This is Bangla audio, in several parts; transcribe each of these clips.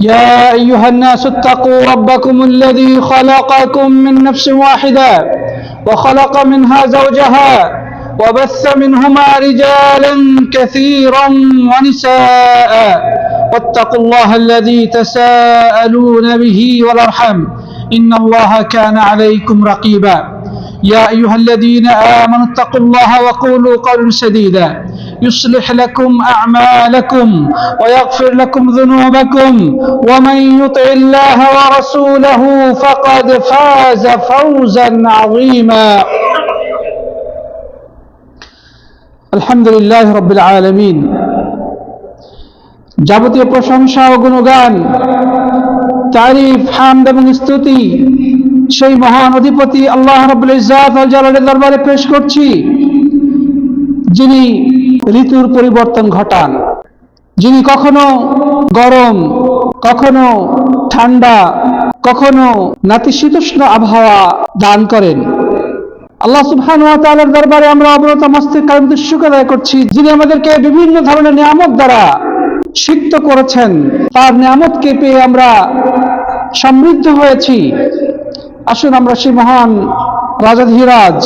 يا أيها الناس اتقوا ربكم الذي خلقكم من نفس واحدة وخلق منها زوجها وبث منهما رجالا كثيرا ونساء واتقوا الله الذي تساءلون به والارحم إن الله كان عليكم رقيبا يا أيها الذين آمنوا اتقوا الله وقولوا قولا سديدا يصلح لكم اعمالكم ويغفر لكم ذنوبكم ومن يطع الله ورسوله فقد فاز فوزا عظيما الحمد لله رب العالمين যাবতীয় প্রশংসা ও গুণগান তারিফ হামদ এবং স্তুতি সেই মহান অধিপতি আল্লাহ রবুল ইজাত জালালের দরবারে পেশ করছি যিনি ঋতুর পরিবর্তন ঘটান, যিনি কখনো গরম, কখনো ঠান্ডা, কখনো নাতিশীতোষ্ণ আবহাওয়া দান করেন। আল্লাহ সুবহান ওয়া তাআলার দরবারে আমরা অবনত মস্তিষ্ক কারণে শুকর আদায় করছি, যিনি আমাদেরকে বিভিন্ন ধরনের নিয়ামত দ্বারা সিক্ত করেছেন, তার নিয়ামতকে পেয়ে আমরা সমৃদ্ধ হয়েছি। আসুন আমরা সেই মহান রাজাধীরাজ,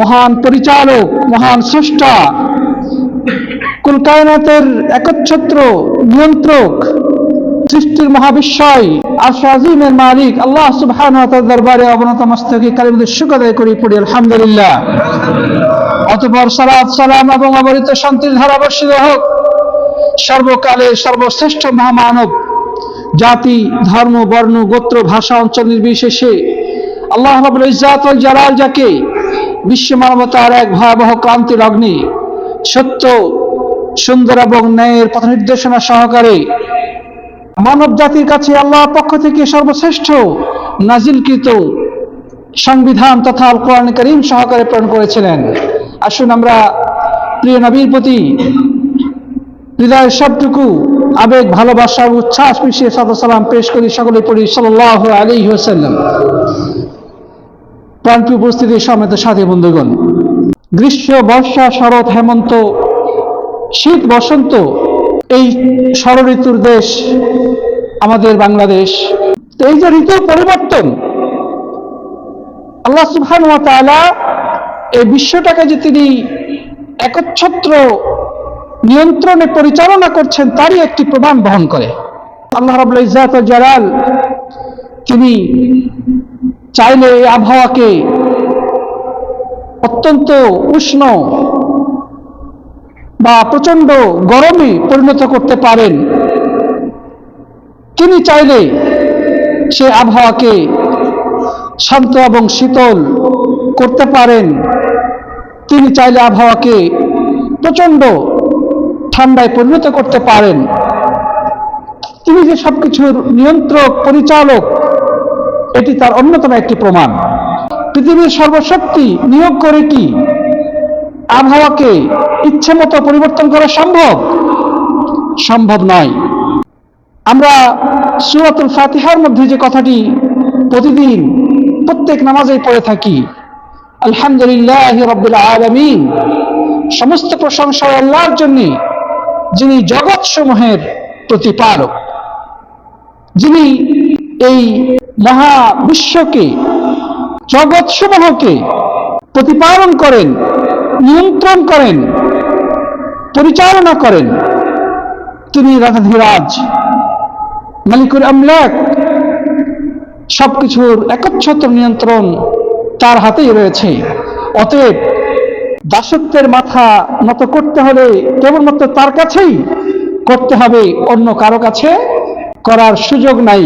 মহান পরিচালক, মহান স্রষ্টা কুল কায়নাতের একচ্ছত্র নিয়ন্ত্রক, সৃষ্টির মহাবিশ্বয় আশাজিমের মালিক, আল্লাহ সুবহান দরবারে অবনত মস্তকে কালিমদের শুকাদায় করি, পড়ি, আলহামদুলিল্লাহ। অতপর সালাত, সালাম এবং অবরিত শান্তির ধারা বর্ষিত হোক। সর্বকালে সর্বশ্রেষ্ঠ মহামানব, জাতি, ধর্ম, বর্ণ, গোত্র, ভাষা, অঞ্চল নির্বিশেষে আল্লাহ রাবুল ইজাত জালাল যাকে বিশ্ব মানবতার এক ভয়াবহ ক্রান্তির অগ্নি সত্য, সুন্দর এবং ন্যায়ের পথ নির্দেশনা সহকারে মানব জাতির কাছে আল্লাহর পক্ষ থেকে সর্বশ্রেষ্ঠ নাজিলকৃত সংবিধান তথা আল কোরআন করিম সহকারে প্রেরণ করেছিলেন। আসুন আমরা প্রিয় নবীর প্রতি হৃদয়ের সবটুকু আবেগ, ভালোবাসা, উচ্ছ্বাস মিশিয়ে সাদা সালাম পেশ করি সকলে পড়ি সাল্লাহ আলী হোসাল্লাম প্রাণপ্রিয় উপস্থিতি সমেত সাথী বন্ধুগণ। গ্রীষ্ম, বর্ষা, শরৎ, হেমন্ত, শীত, বসন্ত, এই ষড় ঋতুর দেশ আমাদের বাংলাদেশ। তো এই যে ঋতুর পরিবর্তন, আল্লাহ সুবহান এই বিশ্বটাকে যে তিনি একচ্ছত্র নিয়ন্ত্রণে পরিচালনা করছেন, তারই একটি প্রমাণ বহন করে। আল্লাহ রাবুল ইজাত জালাল তিনি চাইলে এই আবহাওয়াকে অত্যন্ত উষ্ণ বা প্রচণ্ড গরমে পরিণত করতে পারেন। তিনি চাইলে সে আবহাওয়াকে শান্ত এবং শীতল করতে পারেন। তিনি চাইলে আবহাওয়াকে প্রচণ্ড ঠান্ডায় পরিণত করতে পারেন। তিনি যে সবকিছুর নিয়ন্ত্রক, পরিচালক এটি তার অন্যতম একটি প্রমাণ। পৃথিবীর সর্বশক্তি নিয়োগ করে কি? আবহাওয়াকে ইচ্ছে মতো পরিবর্তন করা সম্ভব? সম্ভব নয়। আমরা সুরাতুল ফাতিহার মধ্যে যে কথাটি প্রতিদিন প্রত্যেক নামাজেই পড়ে থাকি, আলহামদুলিল্লাহ রব্বুল আলমিন, সমস্ত প্রশংসা আল্লাহর জন্য, যিনি জগৎ সমূহের প্রতিপালক, যিনি এই মহা বিশ্বকে জগৎ সমূহকে প্রতিপালন করেন, নিয়ন্ত্রণ করেন, পরিচালনা করেন। তিনি রাধাধিরাজ, মালিকুর আমলাক, সবকিছুর একচ্ছত্র নিয়ন্ত্রণ তার হাতেই রয়েছে। অতএব দাসত্বের মাথা নত করতে হলে কেবলমাত্র তার কাছেই করতে হবে, অন্য কারও কাছে করার সুযোগ নাই।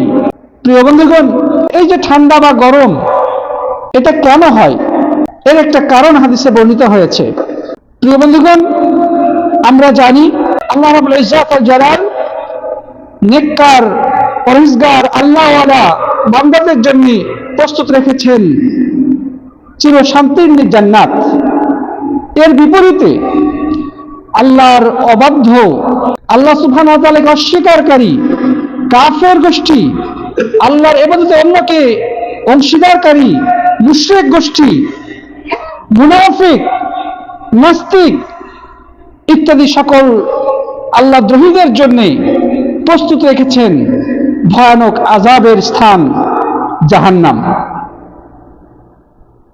প্রিয় বন্ধুগণ, এই যে ঠান্ডা বা গরম, এটা কেন হয়? এর একটা কারণ হাদিসে বর্ণিত হয়েছে। প্রিয় বন্ধুগণ, আমরা জানি আল্লাহ রাবুল ইজাত জালাল নেককার পরিষ্কার আল্লাহওয়ালা বান্দাদের জন্য প্রস্তুত রেখেছেন চির শান্তির জান্নাত। এর বিপরীতে আল্লাহর অবাধ্য, আল্লাহ সুবহান অস্বীকারী কাফের গোষ্ঠী আল্লাহর এবাদতে অন্যকে অংশীদারকারী, মুশরিক গোষ্ঠী, মুনাফিক, নাস্তিক ইত্যাদি সকল আল্লাহ দ্রোহীদের জন্য প্রস্তুত রেখেছেন ভয়ানক আজাবের স্থান জাহান্নাম।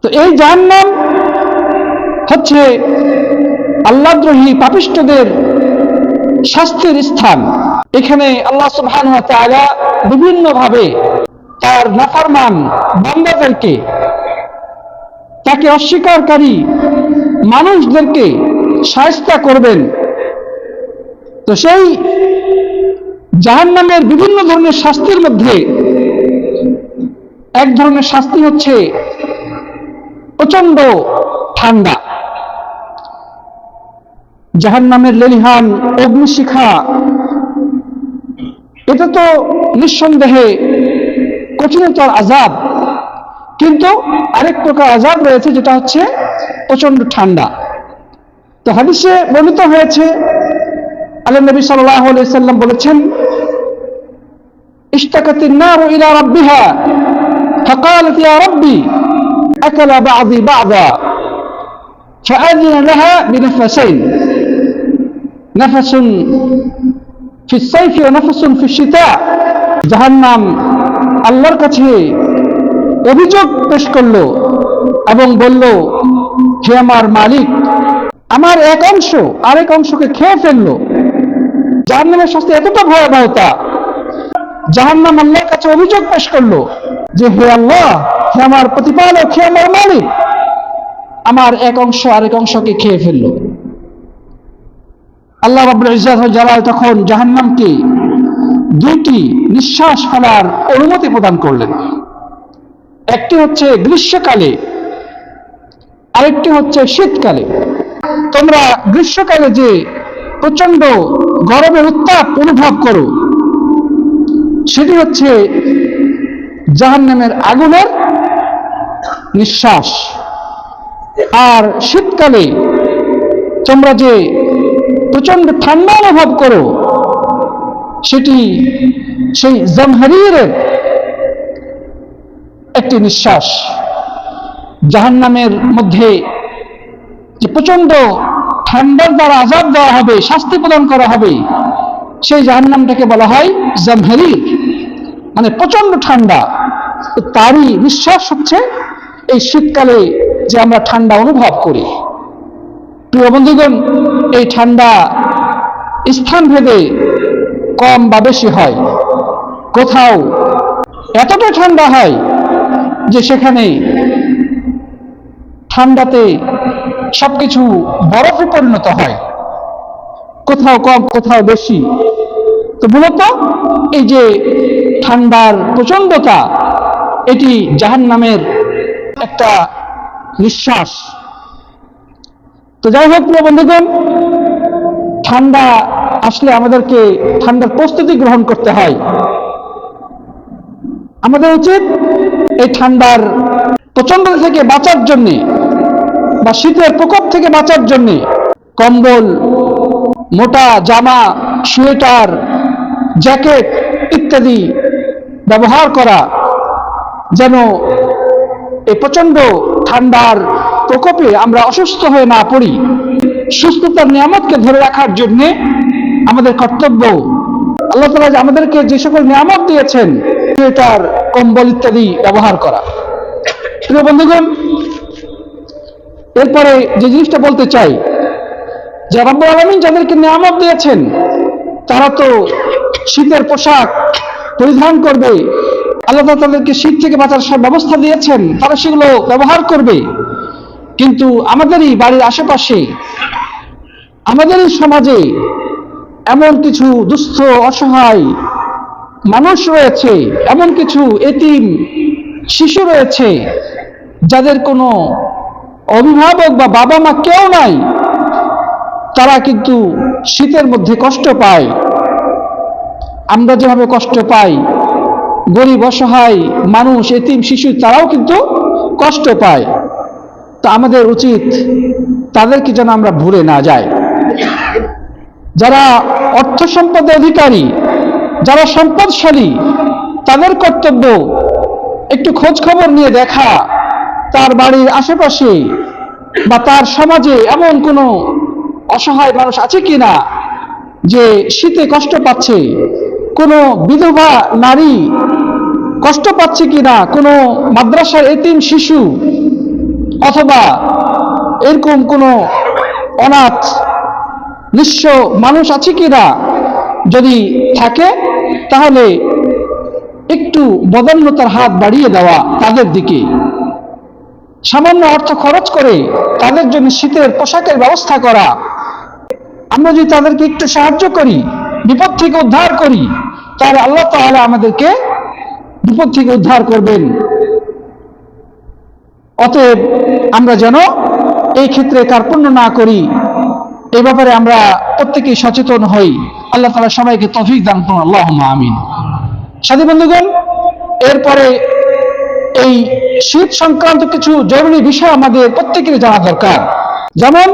তো এই জাহান্নাম হচ্ছে আল্লাহদ্রোহী পাপিষ্টদের শাস্তির স্থান। এখানে আল্লাহ সুবহান বিভিন্ন ভাবে তার নাফারমান বান্দাদেরকে তাকে অস্বীকারী মানুষদেরকে সায়স্তা করবেন। তো সেই জাহান্নামের বিভিন্ন ধরনের শাস্তির মধ্যে এক ধরনের শাস্তি হচ্ছে প্রচণ্ড ঠান্ডা। জাহান্নামের লেলিহান অগ্নিশিখা এটা তো নিঃসন্দেহে কঠিনতর আজাব কিন্তু আরেক প্রকার আজাব রয়েছে যেটা হচ্ছে প্রচন্ড ঠান্ডা তো হাদিসে বর্ণিত হয়েছে আল্লাহ নবী সাল্লাহ সাল্লাম বলেছেন اشتكت النار إلى ربها فقالت يا ربي أكل بعضي بعضا فأذن لها بنفسين نفس ফিসাইফি যাহার নাম আল্লাহর কাছে অভিযোগ পেশ করল এবং বলল যে আমার মালিক, আমার এক অংশ, আরেক অংশকে খেয়ে ফেলল। জাহান নামের শাস্তি এতটা ভয়াবহতা। জাহান নাম আল্লাহর কাছে অভিযোগ পেশ করল যে, হে আল্লাহ, হে আমার প্রতিপালক, হে আমার মালিক, আমার এক অংশ, আরেক অংশকে খেয়ে ফেলল। আল্লাহ রাবুল ইজাত জালাল তখন জাহান্নামকে দুইটি নিঃশ্বাস ফেলার অনুমতি প্রদান করলেন। একটি হচ্ছে গ্রীষ্মকালে, আরেকটি হচ্ছে শীতকালে। তোমরা গ্রীষ্মকালে যে প্রচণ্ড গরমের উত্তাপ অনুভব করো, সেটি হচ্ছে জাহান্নামের আগুনের নিঃশ্বাস। আর শীতকালে তোমরা যে প্রচণ্ড ঠান্ডা অনুভব করো। সেটি সেই জমহারির একটি নিঃশ্বাস। জাহান্নামের মধ্যে যে প্রচণ্ড ঠান্ডার দ্বারা আজাব দেওয়া হবে, শাস্তি প্রদান করা হবে, সেই জাহান্নামটাকে বলা হয় জামহারির। মানে প্রচণ্ড ঠান্ডা। তারই নিঃশ্বাস হচ্ছে এই শীতকালে যে আমরা ঠান্ডা অনুভব করি। প্রিয় বন্ধুগণ এই ঠান্ডা স্থান ভেদে কম বা বেশি হয়। কোথাও এতটা ঠান্ডা হয় যে সেখানে ঠান্ডাতে সবকিছু বরফে পরিণত হয়। কোথাও কম, কোথাও বেশি। তো মূলত এই যে ঠান্ডার প্রচন্ডতা এটি জাহান নামের একটা নিঃশ্বাস। তো যাই হোক, প্রিয় বন্ধুগণ ঠান্ডা আসলে আমাদেরকে ঠান্ডার প্রস্তুতি গ্রহণ করতে হয়। আমাদের উচিত এই ঠান্ডার প্রচণ্ড থেকে বাঁচার জন্যে বা শীতের প্রকোপ থেকে বাঁচার জন্যে কম্বল, মোটা জামা, সোয়েটার, জ্যাকেট ইত্যাদি ব্যবহার করা যেন এই প্রচণ্ড ঠান্ডার প্রকোপে আমরা অসুস্থ হয়ে না পড়ি। সুস্থতার নিয়ামতকে ধরে রাখার জন্য আমাদের কর্তব্য। আল্লাহ তালা আমাদেরকে যে সকল নিয়ামত দিয়েছেন সোয়েটার কম্বল ইত্যাদি ব্যবহার করা। বন্ধুগণ, এরপরে যে জিনিসটা বলতে চাই, যে রব্বুল আলমিন যাদেরকে নিয়ামত দিয়েছেন, তারা তো শীতের পোশাক পরিধান করবে। আল্লাহ তাদেরকে শীত থেকে বাঁচার সব ব্যবস্থা দিয়েছেন, তারা সেগুলো ব্যবহার করবে। কিন্তু আমাদেরই বাড়ির আশেপাশে আমাদেরই সমাজে এমন কিছু দুস্থ, অসহায় মানুষ রয়েছে, এমন কিছু এতিম শিশু রয়েছে, যাদের কোনো অভিভাবক বা বাবা মা কেউ নাই, তারা কিন্তু শীতের মধ্যে কষ্ট পায়। আমরা যেভাবে কষ্ট পাই, গরিব, অসহায় মানুষ, এতিম শিশু, তারাও কিন্তু কষ্ট পায়। তা আমাদের উচিত তাদেরকে যেন আমরা ভুলে না যাই। যারা অর্থ সম্পদের অধিকারী, যারা সম্পদশালী, তাদের কর্তব্য একটু খোঁজ খবর নিয়ে দেখা, তার বাড়ির আশেপাশে বা তার সমাজে এমন কোনো অসহায় মানুষ আছে কি না যে শীতে কষ্ট পাচ্ছে, কোনো বিধবা নারী কষ্ট পাচ্ছে কিনা, কোনো মাদ্রাসার এতিম শিশু অথবা এরকম কোনো অনাথ নিঃস্ব মানুষ আছে কিনা যদি থাকে, তাহলে একটু বদান্যতার হাত বাড়িয়ে দেওয়া তাদের দিকে। সামান্য অর্থ খরচ করে তাদের জন্য শীতের পোশাকের ব্যবস্থা করা। আমরা যদি তাদেরকে একটু সাহায্য করি, বিপদ থেকে উদ্ধার করি, তাহলে আল্লাহ তাহলে আমাদেরকে বিপদ থেকে উদ্ধার করবেন। অতএব আমরা যেন এই ক্ষেত্রে কার্পণ্য না করি এই ব্যাপারে আমরা প্রত্যেকেই সচেতন হই। আল্লাহ তালা সবাইকে তফিক দান করুন আল্লাহ আমিন। সাথী বন্ধুগণ, এরপরে এই শীত সংক্রান্ত কিছু জরুরি বিষয় আমাদের প্রত্যেকের জানা দরকার। যেমন,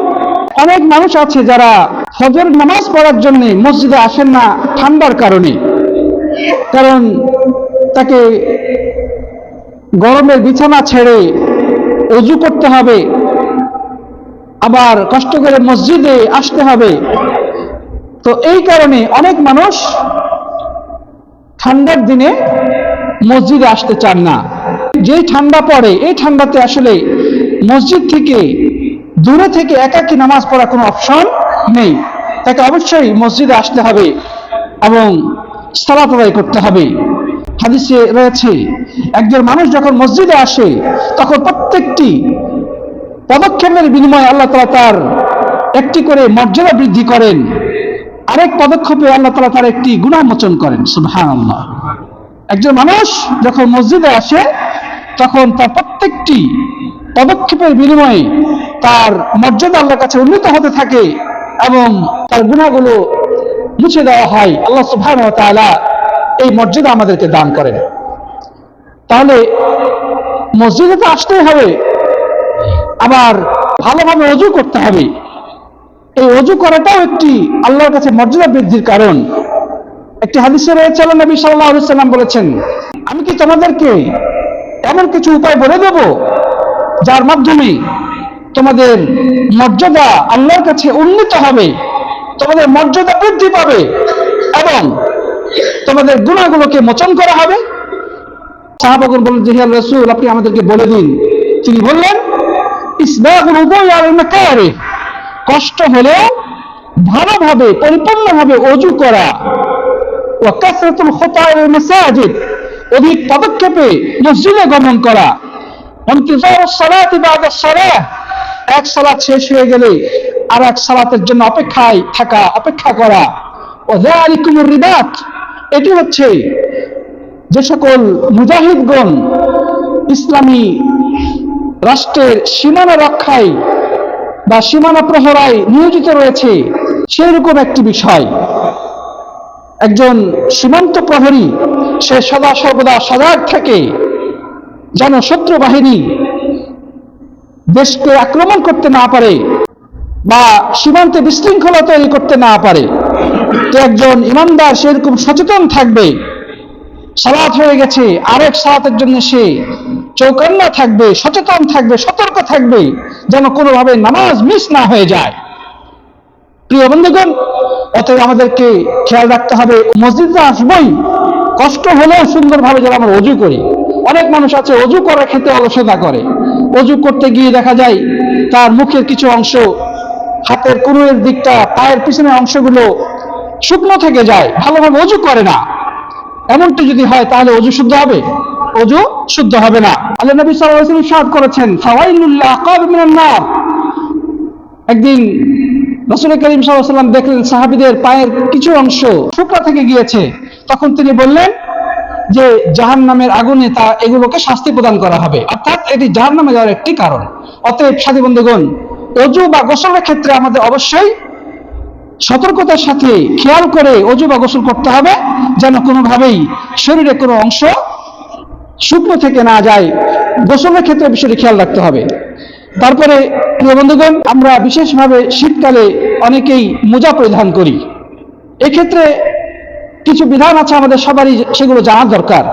অনেক মানুষ আছে যারা ফজর নামাজ পড়ার জন্য মসজিদে আসেন না ঠান্ডার কারণে। কারণ তাকে গরমের বিছানা ছেড়ে অজু করতে হবে আবার কষ্ট করে মসজিদে আসতে হবে। তো এই কারণে অনেক মানুষ ঠান্ডার দিনে মসজিদে আসতে চান না। যে ঠান্ডা পড়ে, এই ঠান্ডাতে আসলে মসজিদ থেকে দূরে থেকে একাকী নামাজ পড়া কোনো অপশন নেই। তাকে অবশ্যই মসজিদে আসতে হবে এবং সালাত করতে হবে। হাদিসে রয়েছে, একজন মানুষ যখন মসজিদে আসে, তখন প্রত্যেকটি পদক্ষেপের বিনিময়ে আল্লাহ তালা তার একটি করে মর্যাদা বৃদ্ধি করেন। আরেক পদক্ষেপে আল্লাহ তালা তার একটি গুণামোচন করেন। সুবহান একজন মানুষ যখন মসজিদে আসে, তখন তার প্রত্যেকটি পদক্ষেপের বিনিময়ে তার মর্যাদা আল্লাহর কাছে উন্নীত হতে থাকে এবং তার গুণাগুলো মুছে দেওয়া হয়। আল্লাহ সুবহান এই মর্যাদা আমাদেরকে দান করেন। তাহলে মসজিদে তো আসতেই হবে আবার ভালোভাবে অজু করতে হবে। এই অজু করাটাও একটি আল্লাহর কাছে মর্যাদা বৃদ্ধির কারণ। একটি হাদিসে রয়েছে, আল্লাহ নবী সাল্লাহ সাল্লাম বলেছেন, আমি কি তোমাদেরকে এমন কিছু উপায় বলে দেব, যার মাধ্যমে তোমাদের মর্যাদা আল্লাহর কাছে উন্নীত হবে, তোমাদের মর্যাদা বৃদ্ধি পাবে এবং তোমাদের গুণাগুলোকে মোচন করা হবে? সাহাবাগুন বললেন যে হিয়াল রসুল, আপনি আমাদেরকে বলে দিন। তিনি বললেন কষ্ট হলেও ভালোভাবে, পরিপূর্ণভাবে অজু করা ও কাসরাতুল খুতায় মাসাজিদ অধিক পদক্ষেপে মসজিদে গমন করা। ইন্তজার সালাতি বাদা সালাহ। এক সালাত শেষ হয়ে গেলে আর এক সালাতের জন্য অপেক্ষায় থাকা, অপেক্ষা করা। ও যালিকুমুর রিবাত। এটি হচ্ছে যে সকল মুজাহিদগণ ইসলামী রাষ্ট্রের সীমানা রক্ষায় বা সীমানা প্রহরায় নিয়োজিত রয়েছে সেই রকম একটি বিষয়। একজন সীমান্ত প্রহরী, সে সদা সর্বদা সজাগ থাকে। যেন শত্রু বাহিনী দেশকে আক্রমণ করতে না পারে বা সীমান্তে বিশৃঙ্খলা তৈরি করতে না পারে। তো একজন ইমানদার সেরকম সচেতন থাকবে। সালাত হয়ে গেছে, আরেক সালাতের জন্য সে চৌকান্না থাকবে, সচেতন থাকবে, সতর্ক থাকবে, যেন কোনোভাবে নামাজ মিস না হয়ে যায়। প্রিয় বন্ধুগণ, অতএব আমাদেরকে খেয়াল রাখতে হবে, মসজিদে আসবই, কষ্ট হলেও সুন্দরভাবে যেন আমরা অজু করি। অনেক মানুষ আছে, অজু করার ক্ষেত্রে অলসতা করে। অজু করতে গিয়ে দেখা যায়, তার মুখের কিছু অংশ, হাতের কুরুয়ের দিকটা, পায়ের পিছনের অংশগুলো শুকনো থেকে যায়, ভালোভাবে অজু করে না। এমনটি যদি হয়, তাহলে অজু শুদ্ধ হবে? অজু শুদ্ধ হবে না। আল্লাহ নবী আলাইহি ইরশাদ করেছেন নার। একদিন রসুল করিম সাল্লাম দেখলেন সাহাবীদের পায়ের কিছু অংশ টুকরা থেকে গিয়েছে। তখন তিনি বললেন যে জাহান নামের আগুনে তা, এগুলোকে শাস্তি প্রদান করা হবে। অর্থাৎ এটি জাহান নামে যাওয়ার একটি কারণ। অতএব সাথী বন্ধুগণ, অজু বা গোসলের ক্ষেত্রে আমাদের অবশ্যই সতর্কতার সাথে খেয়াল করে অজু বা গোসল করতে হবে, যেন কোনোভাবেই শরীরে কোনো অংশ শুকনো থেকে না যায় গোসলের ক্ষেত্রে বিষয়টি খেয়াল রাখতে হবে। তারপরে, প্রিয় বন্ধুগণ, আমরা বিশেষভাবে শীতকালে অনেকেই মোজা পরিধান করি। এক্ষেত্রে কিছু বিধান আছে আমাদের সবারই, সেগুলো জানার দরকার।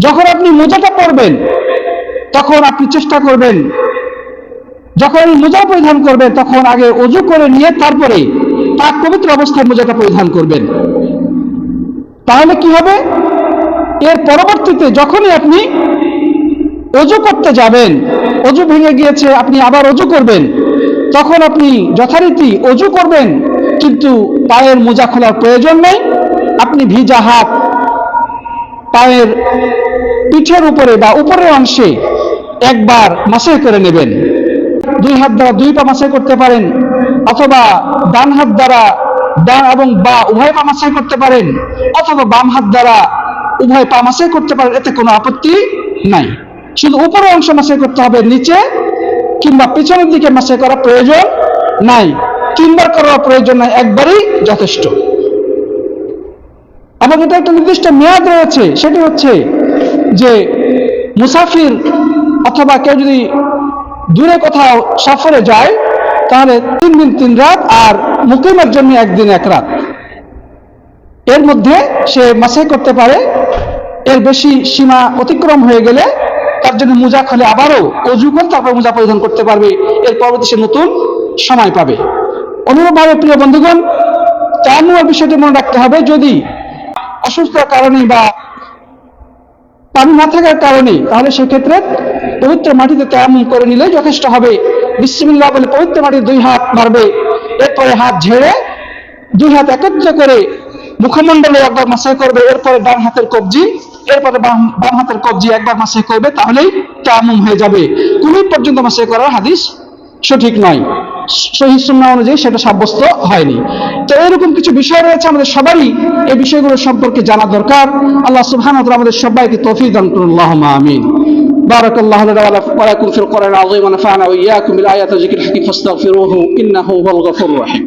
যখন আপনি মোজাটা পরবেন, তখন আপনি চেষ্টা করবেন, যখন মোজা পরিধান করবেন, তখন আগে অজু করে নিয়ে তারপরে পাক পবিত্র অবস্থায় মোজাটা পরিধান করবেন। তাহলে কি হবে? এর পরবর্তীতে যখনই আপনি অজু করতে যাবেন, অজু ভেঙে গিয়েছে, আপনি আবার অজু করবেন, তখন আপনি যথারীতি অজু করবেন, কিন্তু পায়ের মোজা খোলার প্রয়োজন নেই। আপনি ভিজা হাত পায়ের পিঠের উপরে বা উপরের অংশে একবার মাসাই করে নেবেন। দুই হাত দ্বারা দুই পা মাসাই করতে পারেন, অথবা ডান হাত দ্বারা ডান এবং বা উভয় পা মাসাই করতে পারেন, অথবা বাম হাত দ্বারা উভয় পা মাসাই করতে পারেন এতে কোনো আপত্তি নাই। শুধু উপরের অংশ মাসাই করতে হবে, নিচে কিংবা পিছনের দিকে মাসাই করা প্রয়োজন নাই। তিনবার করার প্রয়োজন নাই, একবারই যথেষ্ট। এবং এটা একটা নির্দিষ্ট মেয়াদ রয়েছে, সেটি হচ্ছে যে মুসাফির অথবা কেউ যদি দূরে কোথাও সফরে যায়, তাহলে তিন দিন তিন রাত আর মুকিমের জন্য একদিন এক রাত। এর মধ্যে সে মাসাই করতে পারে এর বেশি সীমা অতিক্রম হয়ে গেলে তার জন্য মোজা খোলে আবারও অজু করে তারপর মোজা পরিধান করতে পারবে। এর পরবর্তী সে নতুন সময় পাবে। অনুরূপভাবে প্রিয় বন্ধুগণ তার বিষয়টি মনে রাখতে হবে, যদি অসুস্থতার কারণে বা পানি না থাকার কারণে, তাহলে সেক্ষেত্রে পবিত্র মাটিতে তেমন করে নিলে যথেষ্ট হবে। বিসমিল্লাহ বলে পবিত্র মাটির দুই হাত মারবে এরপরে হাত ঝেড়ে দুই হাত একত্র করে মুখমণ্ডলে একবার মাসাই করবে। এরপরে ডান হাতের কবজি এরপরে বাম বাম হাতের কবজি একবার মাসাই করবে তাহলেই তায়াম্মুম হয়ে যাবে কুমি পর্যন্ত মাসাই করার হাদিস সঠিক নয় সহি সুন্নাহ অনুযায়ী সেটা সাব্যস্ত হয়নি তো এরকম কিছু বিষয় রয়েছে আমাদের সবারই এই বিষয়গুলো সম্পর্কে জানা দরকার আল্লাহ সুবহানাহু ওয়া তাআলা আমাদের সবাইকে তৌফিক দান করুন আল্লাহুম্মা আমিন بارك الله لنا ولكم في القرآن العظيم ونفعنا وإياكم بالآيات والذكر الحكيم فاستغفروه إنه هو الغفور الرحيم